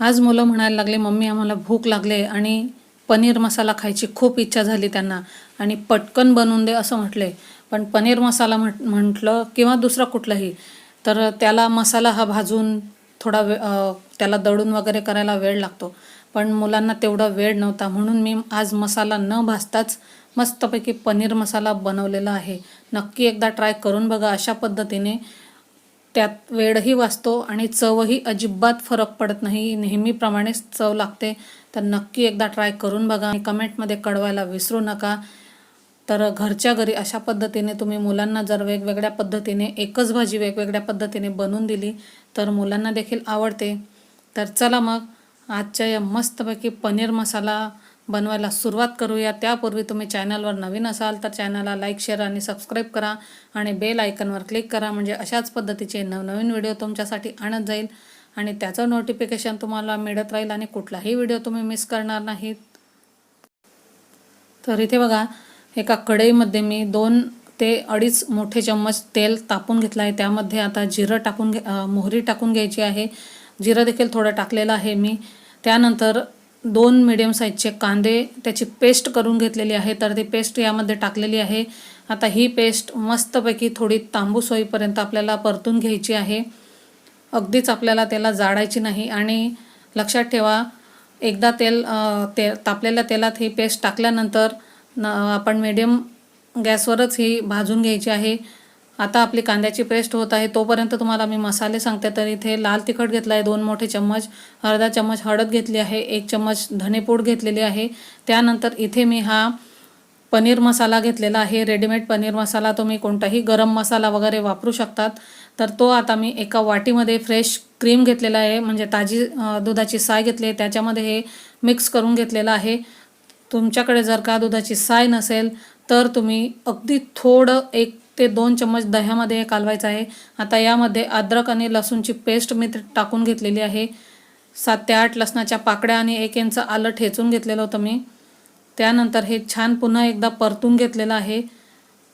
आज मुलं म्हणायला लागले मम्मी आम्हाला भूक लागले आणि पनीर मसाला खायची खूप इच्छा झाली त्यांना आणि पटकन बनवून दे असं म्हटले. पण पनीर मसाला म्हट म्हटलं किंवा दुसरा कुठलाही तर त्याला मसाला हा भाजून थोडा वे त्याला दळून वगैरे करायला वेळ लागतो. पण मुलांना तेवढा वेळ नव्हता म्हणून मी आज मसाला न भाजताच मस्तपैकी पनीर मसाला बनवलेला आहे. नक्की एकदा ट्राय करून बघा अशा पद्धतीने. त्यात वेळही वाचतो आणि चवही अजिबात फरक पडत नाही. नेहमीप्रमाणेच चव लागते. तर नक्की एकदा ट्राय करून बघा आणि कमेंटमध्ये कळवायला विसरू नका. तर घरच्या घरी अशा पद्धतीने तुम्ही मुलांना जर वेगवेगळ्या पद्धतीने एकच भाजी वेगवेगळ्या पद्धतीने बनवून दिली तर मुलांना देखील आवडते. तर चला मग आजच्या या मस्तपैकी पनीर मसाला बनवायला सुरुवात करूया. त्यापूर्वी तुम्ही चॅनलवर नवीन असाल तर चॅनलला लाईक शेअर आणि सबस्क्राईब करा आणि बेल आयकनवर क्लिक करा म्हणजे अशाच पद्धतीचे नवनवीन व्हिडिओ तुमच्यासाठी आणत जाईल. आणि त्याचं नोटिफिकेशन तुम्हाला मिळत राहील आणि कुठलाही व्हिडिओ तुम्ही मिस करणार नाहीत. तर इथे बघा एका कढईमध्ये मी दोन ते अडीच मोठे चम्मच तेल तापून घेतलं आहे. त्यामध्ये आता जिरं टाकून घे मोहरी टाकून घ्यायची आहे. जिरं देखील थोडं टाकलेलं आहे मी. त्यानंतर दोन मिडियम साईजचे कांदे त्याची पेस्ट करून घेतलेली आहे. तर ती पेस्ट यामध्ये टाकलेली आहे. आता ही पेस्ट मस्तपैकी थोडी तांबूस होईपर्यंत आपल्याला परतून घ्यायची आहे. अगदीच आपल्याला त्याला जाळायची नाही आणि लक्षात ठेवा एकदा तेल ते तापलेल्या तेलात ही पेस्ट टाकल्यानंतर न आपण मीडियम गॅसवरच ही भाजून घ्यायची आहे. आता आपली कांद्याची पेस्ट होत आहे तोपर्यंत तुम्हाला मी मसाले सांगते. तर इथे लाल तिखट घेतला आहे दोन मोठे चम्मच अर्धा चम्मच हळद घेतली आहे एक चम्मच धनेपूड घेतलेली आहे. त्यानंतर इथे मी हा पनीर मसाला घेतलेला आहे रेडीमेड पनीर मसाला. तुम्ही कोणताही गरम मसाला वगैरे वापरू शकतात. तर तो आता मी एका वाटीमध्ये फ्रेश क्रीम घेतलेला आहे म्हणजे ताजी दुधाची साय घेतली आहे. त्याच्यामध्ये हे मिक्स करून घेतलेलं आहे. तुमच्याकडे जर का दुधाची साय नसेल तर तुम्ही अगदी थोडं एक ते दोन चम्मच दह्यामध्ये हे कालवायचं आहे. आता यामध्ये अद्रक आणि लसूणची पेस्ट मी टाकून घेतलेली आहे. सात ते आठ लसणाच्या पाकड्या आणि एक इंच आलं ठेचून घेतलेलं होतं मी. त्यानंतर हे छान पुन्हा एकदा परतून घेतलेलं आहे.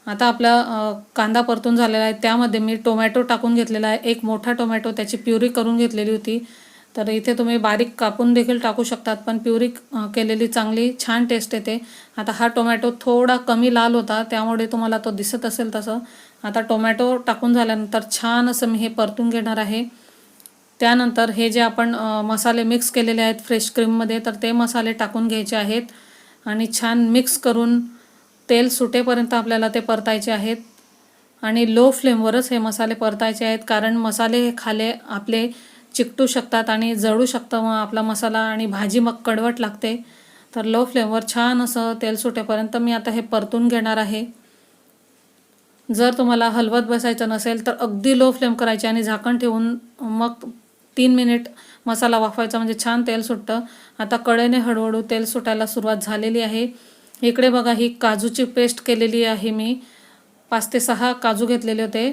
आता आपला कांदा परतून झालेला आहे. त्यामध्ये मी टोमॅटो टाकून घेतलेला आहे. एक मोठा टोमॅटो त्याची प्युरी करून घेतलेली होती. तर इथे तुम्ही बारीक कापून देखील टाकू शकतात पण प्युरी केलेली चांगली छान टेस्ट येते. आता हा टोमॅटो थोडा कमी लाल होता त्यामुळे तुम्हाला तो दिसत असेल तसं. आता टोमॅटो टाकून झाल्यानंतर छान असं मी हे परतून घेणार आहे. त्यानंतर हे जे आपण मसाले मिक्स केलेले आहेत फ्रेश क्रीममध्ये तर ते मसाले टाकून घ्यायचे आहेत. आणि छान मिक्स करून तेल सुटेपर्यंत आपल्याला ते परतायचे आहेत. आणि लो फ्लेमवरच हे मसाले परतायचे आहेत कारण मसाले हे खाले आपले चिकटू शकतात आणि जळू शकतं. मग आपला मसाला आणि भाजी मग कडवट लागते. तर लो फ्लेमवर छान असं तेल सुटेपर्यंत मी आता हे परतून घेणार आहे. जर तुम्हाला हलवत बसायचं नसेल तर अगदी लो फ्लेम करायची आणि झाकण ठेवून मग तीन मिनिट मसाला वाफवायचा. म्हणजे छान तेल सुटतं. आता कडेने हळूहळू तेल सुटायला सुरुवात झालेली आहे. इकडे बघा ही काजूची पेस्ट केलेली आहे मी. पाच ते सहा काजू घेतलेले होते.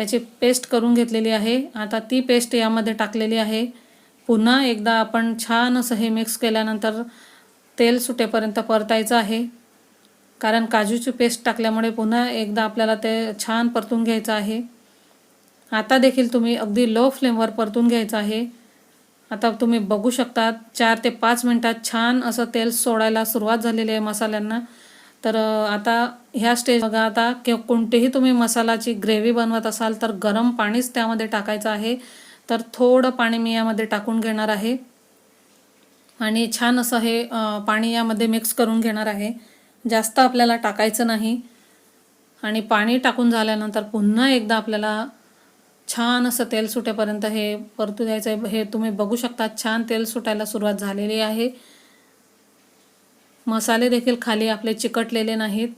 त्याची पेस्ट करून घेतलेली आहे. आता ती पेस्ट यामध्ये टाकलेली आहे. पुन्हा एकदा आपण छान असं हे मिक्स केल्यानंतर तेल सुटेपर्यंत परतायचं आहे. कारण काजूची पेस्ट टाकल्यामुळे पुन्हा एकदा आपल्याला ते छान परतून घ्यायचं आहे. आता देखील तुम्ही अगदी लो फ्लेमवर परतून घ्यायचं आहे. आता तुम्ही बघू शकता चार ते पाच मिनटात छान असं तेल सोडायला सुरुवात झालेली आहे मसाल्यांना. तर आता ह्या स्टेज बघा आता किंवा कोणतेही तुम्ही मसालाची ग्रेव्ही बनवत असाल तर गरम पाणीच त्यामध्ये टाकायचं आहे. तर थोडं पाणी मी यामध्ये टाकून घेणार आहे. आणि छान असं हे पाणी यामध्ये मिक्स करून घेणार आहे. जास्त आपल्याला टाकायचं नाही. आणि पाणी टाकून झाल्यानंतर पुन्हा एकदा आपल्याला छान असं तेल सुटेपर्यंत हे परतू द्यायचं आहे. हे तुम्ही बघू शकता छान तेल सुटायला सुरुवात झालेली आहे. मसाले देखील खाली आपले चिकटलेले नाहीत.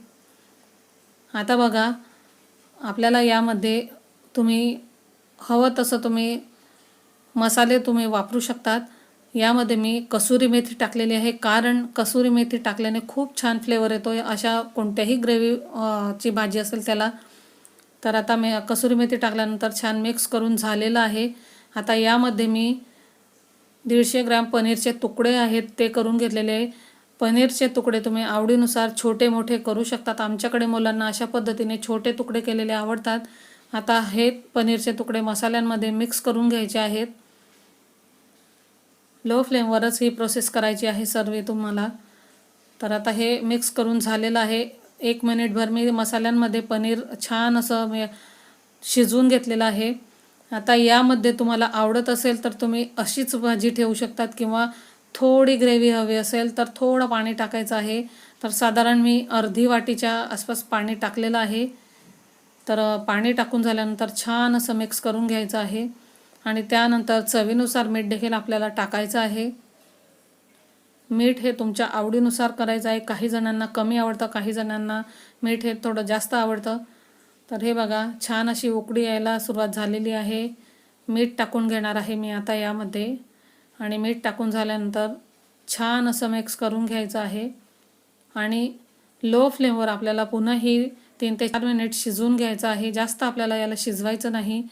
आता बघा आपल्याला यामध्ये तुम्ही हवं तसं तुम्ही मसाले तुम्ही वापरू शकतात. यामध्ये मी कसुरी मेथी टाकलेली आहे कारण कसुरी मेथी टाकल्याने खूप छान फ्लेवर येतो अशा कोणत्याही ग्रेव्ही ची भाजी असेल त्याला तर आता मी कसुरी मेथी टाकल्यानंतर छान मिक्स करून झालेलं आहे. आता यामध्ये मी दीडशे ग्रॅम पनीरचे तुकडे आहेत ते करून घेतलेले आहे. पनीरचे तुकडे तुम्ही आवडीनुसार छोटे मोठे करू शकतात. आमच्याकडे मुलांना अशा पद्धतीने छोटे तुकडे केलेले आवडतात. आता हे पनीरचे तुकडे मसाल्यांमध्ये मिक्स करून घ्यायचे आहेत. लो फ्लेमवरच ही प्रोसेस करायची आहे सर्व तुम्हाला. तर आता हे मिक्स करून झालेलं आहे. एक मिनिटभर मी मसाल्यांमध्ये पनीर छान असं मी शिजवून घेतलेलं आहे. आता यामध्ये तुम्हाला आवडत असेल तर तुम्ही अशीच भाजी ठेवू शकतात किंवा थोडी ग्रेव्ही हवी असेल तर थोडं पाणी टाकायचं आहे. तर साधारण मी अर्धी वाटीच्या आसपास पाणी टाकलेलं आहे. तर पाणी टाकून झाल्यानंतर छान असं मिक्स करून घ्यायचं आहे. आणि त्यानंतर चवीनुसार मीठ देखील आपल्याला टाकायचं आहे. मीठ हे तुमच्या आवडीनुसार करायचं आहे. काही जणांना कमी आवडतं काही जणांना मीठ हे थोडं जास्त आवडतं. तर हे बघा छान अशी उकडी यायला सुरुवात झालेली आहे. मीठ टाकून घेणार आहे मी आता यामध्ये. आणि मीठ टाकून झाल्यानंतर छान असं मिक्स करून घ्यायचं आहे. आणि लो फ्लेमवर आपल्याला पुन्हा ही तीन ते चार मिनिट शिजवून घ्यायचं आहे. जास्त आपल्याला याला शिजवायचं नाही.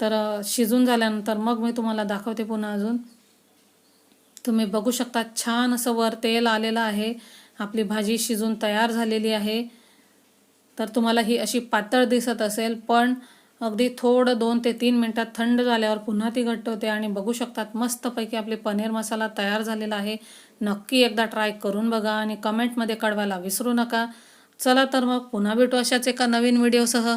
तर शिजून झाल्यानंतर मग मी तुम्हाला दाखवते पुन्हा अजून. तुम्ही बघू शकता छान असं वर तेल आलेलं आहे. आपली भाजी शिजून तयार झालेली आहे. तर तुम्हाला ही अशी पातळ दिसत असेल पण अगदी थोडं दोन ते तीन मिनटात थंड झाल्यावर पुन्हा ती घट्ट होते आणि बघू शकतात मस्तपैकी आपले पनीर मसाला तयार झालेला आहे. नक्की एकदा ट्राय करून बघा आणि कमेंटमध्ये कळवायला विसरू नका. चला तर मग पुन्हा भेटू अशाच एका नवीन व्हिडिओसह